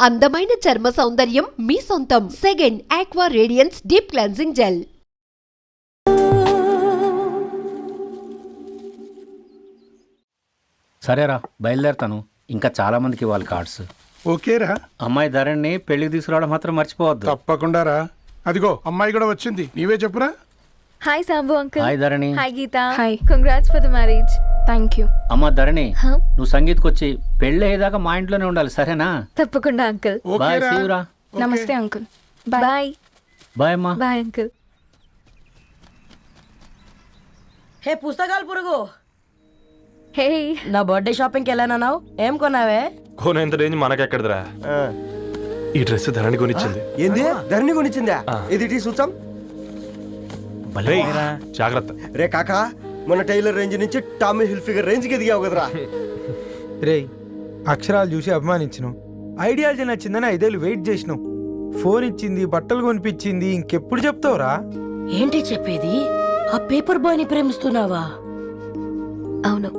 అందమైన చర్మ సౌందర్యం మీ సొంతం. Second aqua radiance deep cleansing gel సరేరా బయలుదేరతాను. ఇంకా చాలా మందికి ఇవ్వాలి కార్డ్స్. ఓకేరా. అమ్మాయి ధరణి పెళ్ళికి తీసుకురావడం మాత్రం మర్చిపోవద్దు. తప్పకుండా రా అదిగో అమ్మాయి కూడా వచ్చింది. నీవే చెప్పురా. Hi Sambu uncle hi Dharani. Hi Geetha hi. Congrats for the marriage thank you అమ్మ ధరణి? నువ్వు సంగీత్కి వచ్చి పెళ్ళి అయ్యేదాకా మా ఇంట్లోనే ఉండాలి సరేనా? తప్పకుండా అంకుల్ బాయ్ సీవురా నమస్తే అంకుల్ బాయ్ బాయ్ అమ్మా. బాయ్ అంకుల్ హే పుస్తకాలు పురుగు. హే నా బర్త్డే షాపింగ్కి వెళ్ళానన్నావు? ఏం కొన్నావే? కోనేంత రేంజ్ మనకెక్కడదిరా? ఈ డ్రెస్ ధరణి కొనిచ్చింది. ఏంది? ధరణి కొనిచ్చిందా? ఇది టీ సూచం రేయ్, జాగ్రత్త. రే కాకా మన టైలర్ రేంజ్ నుంచి టామీ హిల్ఫిగర్ రేంజ్కి ఎదిగావు కదరా. రేయ్ అక్షరాలు చూసి అభిమానించను. ఐడియాలజీ నచ్చిందని ఐదేళ్ళు వెయిట్ చేసినావు ఫోన్ ఇచ్చింది బట్టలు కొనిపించింది ఇంకెప్పుడు చెప్తావురా? ఏంటి చెప్పేది? ఆ పేపర్ బాయ్ని ప్రేమిస్తున్నావా? అవును.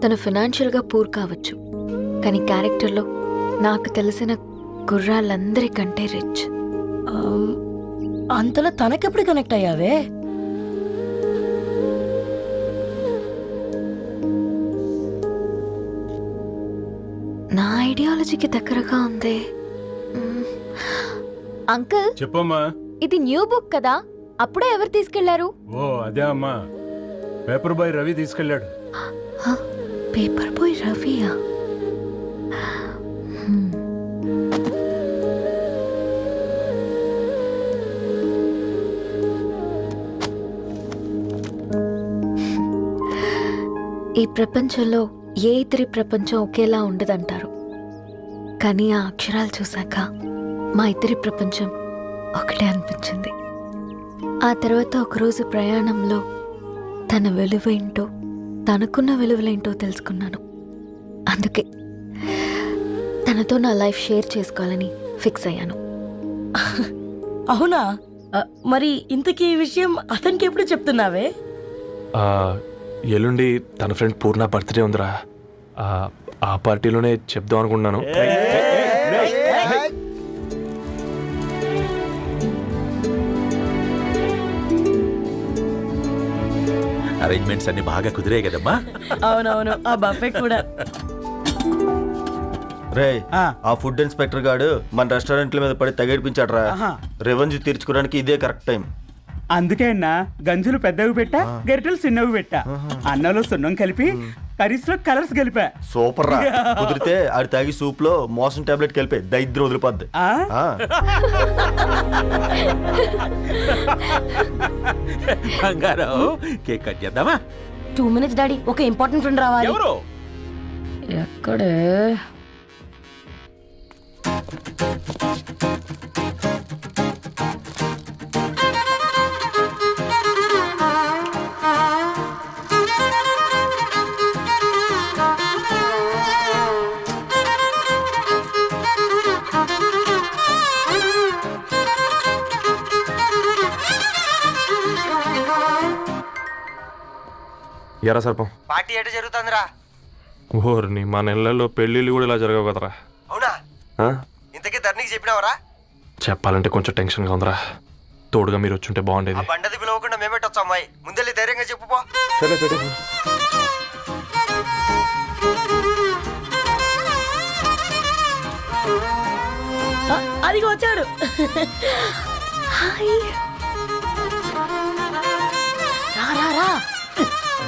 తను ఫినాన్షియల్గా పూర్ కావచ్చు. కానీ క్యారెక్టర్లో నాకు తెలిసిన గుర్రాలందరికంటే రిచ్. అంతలో తనకెప్పుడు కనెక్ట్ అయ్యావే? నా ఐడియాలజీకి దగ్గరగా ఉంది. అంకుల్? చెప్పమ్మా. ఇది న్యూ బుక్ కదా? అప్పుడే ఎవరు తీసుకెళ్ళారు? ఓ అదే అమ్మా. పేపర్ బాయ్ రవి తీసుకెళ్ళాడు. పేపర్ బాయ్ రవియా. ఈ ప్రపంచంలో ఏ ఇద్దరి ప్రపంచం ఒకేలా ఉండదంటారు. కానీ ఆ అక్షరాలు చూశాక మా ఇద్దరి ప్రపంచం ఒకటే అనిపించింది. ఆ తర్వాత ఒకరోజు ప్రయాణంలో తన విలువేంటో తనకున్న విలువలేంటో తెలుసుకున్నాను. అందుకే తనతో నా లైఫ్ షేర్ చేసుకోవాలని ఫిక్స్ అయ్యాను. అవునా? మరి ఇంతకీ ఈ విషయం అతనికి ఎప్పుడు చెప్తున్నావే? ఆ, ఎల్లుండి తన ఫ్రెండ్ పూర్ణ బర్త్డే ఉందిరా. ఆ, ఆ పార్టీలోనే చెప్దాం అనుకుంటున్నాను. అరేంజ్మెంట్స్ అన్ని బాగా కుదిరాయి కదమ్మా. అవునవును ఆ బఫే కూడా. రే ఆ. ఫుడ్ ఇన్స్పెక్టర్ గాడు మన రెస్టారెంట్ల మీద పడి తగేడిపించాడరా రెవెన్యూ తీర్చుకోవడానికి ఇదే కరెక్ట్ టైం అందుకే అన్న గంజులు పెద్దవి పెట్టా గరిటెలు చిన్నవి పెట్టా. అన్నంలో సున్నం కలిపి కర్రీస్లో కలర్స్ కలిపా. సూపర్ రా. కుదిరితే ఆడి తాగి సూప్లో మోషన్ టాబ్లెట్ కలిపి దైద్రం వదిలిపోద్ది. ఆ? ఆ, బంగారం కేక్ కట్ చేద్దామా? టూ మినిట్స్ డాడీ ఒక ఇంపార్టెంట్ ఫ్రెండ్ రావాలి. ఎవరు? ఎక్కడే? ఎరా సర్పం. పార్టీ ఎట జరుగుతుందిరా? ఓర్ని మా నెలల్లో పెళ్ళిళ్ళు కూడా ఇలా జరగవు కదరా. అవునా? ఆ? ఇంతకీ ధరణికి చెప్పినావరా? చెప్పాలంటే కొంచెం టెన్షన్గా ఉందిరా. తోడుగా మీరు వచ్చుంటే ఆ బాగుండేది బండది పిలవకుండా మేమేటొచ్చు అమ్మాయి. ముందెళ్ళి ధైర్యంగా చెప్పుపో సరే పెట్టే ఆ, అదిగో వచ్చాడు. Hi.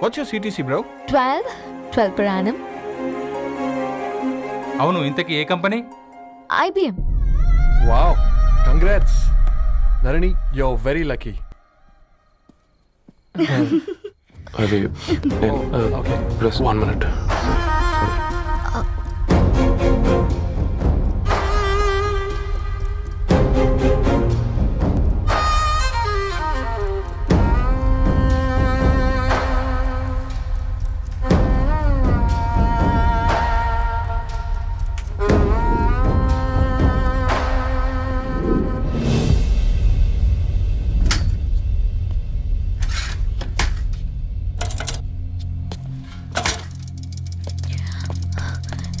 what's your CTC bro twelve twelve per annum. అవును ఇంతకీ ఏ company? IBM wow congrats Dharani yo very lucky అది okay plus one minute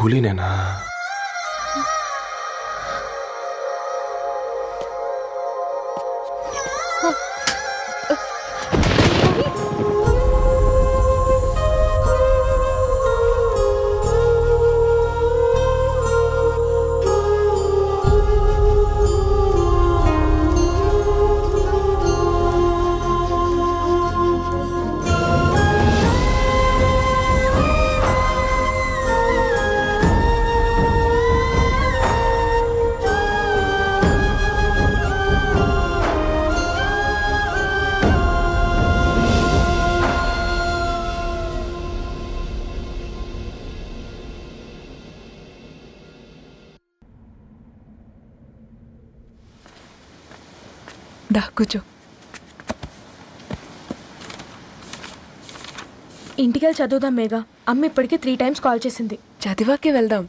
కూలీనేనా? కూర్చో. ఇంటికెళ్ళి చదువుదాం మేఘా. అమ్మ ఇప్పటికీ త్రీ టైమ్స్ కాల్ చేసింది. చదివాకే వెళ్దాం.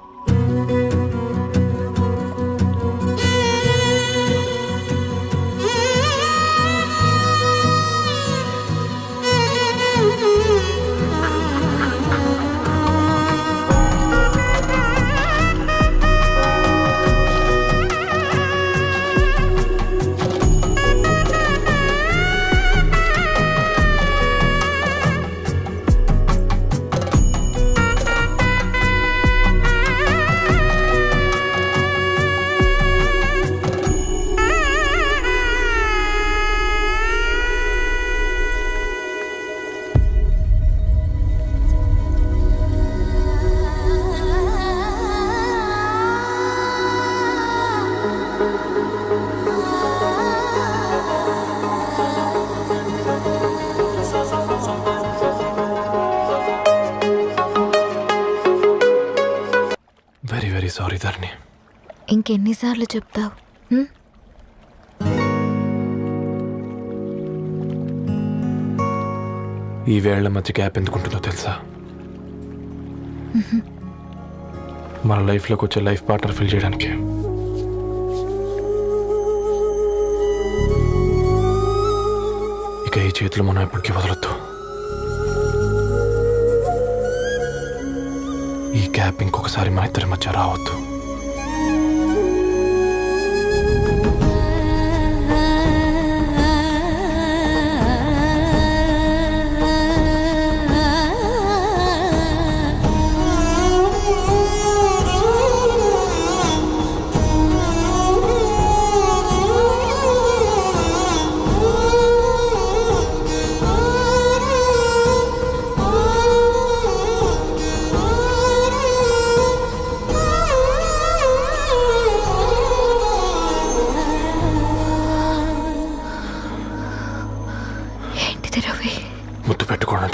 సారీ ధరణి. ఇంకెన్నిసార్లు చెప్తావు? హ్మ్? ఈ వేళ్ళ మధ్య గ్యాప్ ఎందుకుంటుందో తెలుసా? మన లైఫ్లోకి వచ్చే లైఫ్ పార్ట్నర్ ఫిల్ చేయడానికి. ఇక ఈ చేతులు మనం ఎప్పటికీ వదలొద్దు. గ్యాప్ ఇంకొకసారి మన ఇద్దరి మధ్య రావద్దు.